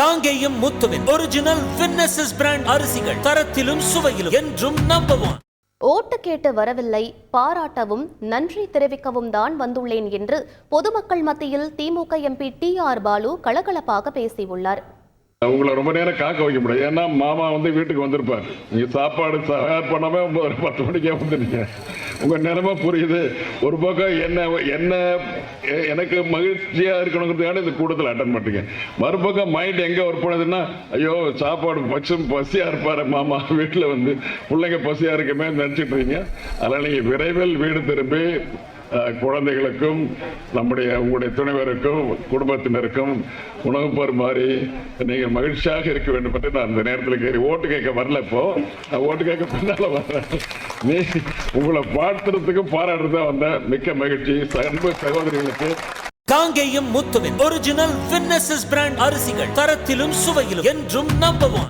காங்கேயம் முத்துவின் original வின்னசஸ் brand அரிசிகள் தரத்திலும் சுவையிலும் என்றும் நம்பர் ஒன் ஓட்டு கேட்டு வரவில்லை பாராட்டவும் நன்றி தெரிவிக்கவும் தான் வந்துள்ளேன் என்று பொதுமக்கள் மத்தியில் DMK MP T R Baalu கலகலப்பாக பேசியுள்ளார். உங்களை ரொம்ப நேரம் காக்க வைக்க முடியாது. ஏன்னா மாமா வந்து வீட்டுக்கு வந்திருப்பார். நீங்க சாப்பாடு தயார் பண்ணாம ஒரு பத்து மணிக்கே வந்துருங்க உங்க நிலைமை புரியுது. ஒரு பக்கம் என்ன என்ன எனக்கு மகிழ்ச்சியா இருக்கணுங்கிறதுக்கான இந்த கூட்டத்தில் அட்டன் பண்ணுறீங்க மறுபக்கம் மைண்ட் எங்க ஒர்க் பண்ணுதுன்னா ஐயோ சாப்பாடு பச்சும் பசியா இருப்பாரு மாமா. வீட்டில் வந்து பிள்ளைங்க பசியா இருக்குமே நினைச்சிட்டு இருக்கீங்க. அதனால நீங்க விரைவில் வீடு திரும்பி குழந்தைகளுக்கும் நம்முடைய உங்களுடைய துணைவருக்கும் குடும்பத்தினருக்கும் உணவு பருமாறி நீங்கள் மகிழ்ச்சியாக இருக்க வேண்டும் என்று நான் அந்த நேரத்தில் கேட்க ஓட்டு கேட்க வரல இப்போ. நான் ஓட்டு கேட்க பின்னால் வரேன். நீ உங்களை பாடுறதுக்கும் பாராட்டு தான் வந்தேன். மிக்க மகிழ்ச்சி. அன்பு சகோதரிகளுக்கு. காங்கேயம் முத்துவின் ஒரிஜினல் வின்னசஸ் பிராண்ட் அரிசிகள் தரத்திலும் சுவையிலும் என்றும் நம்பவும்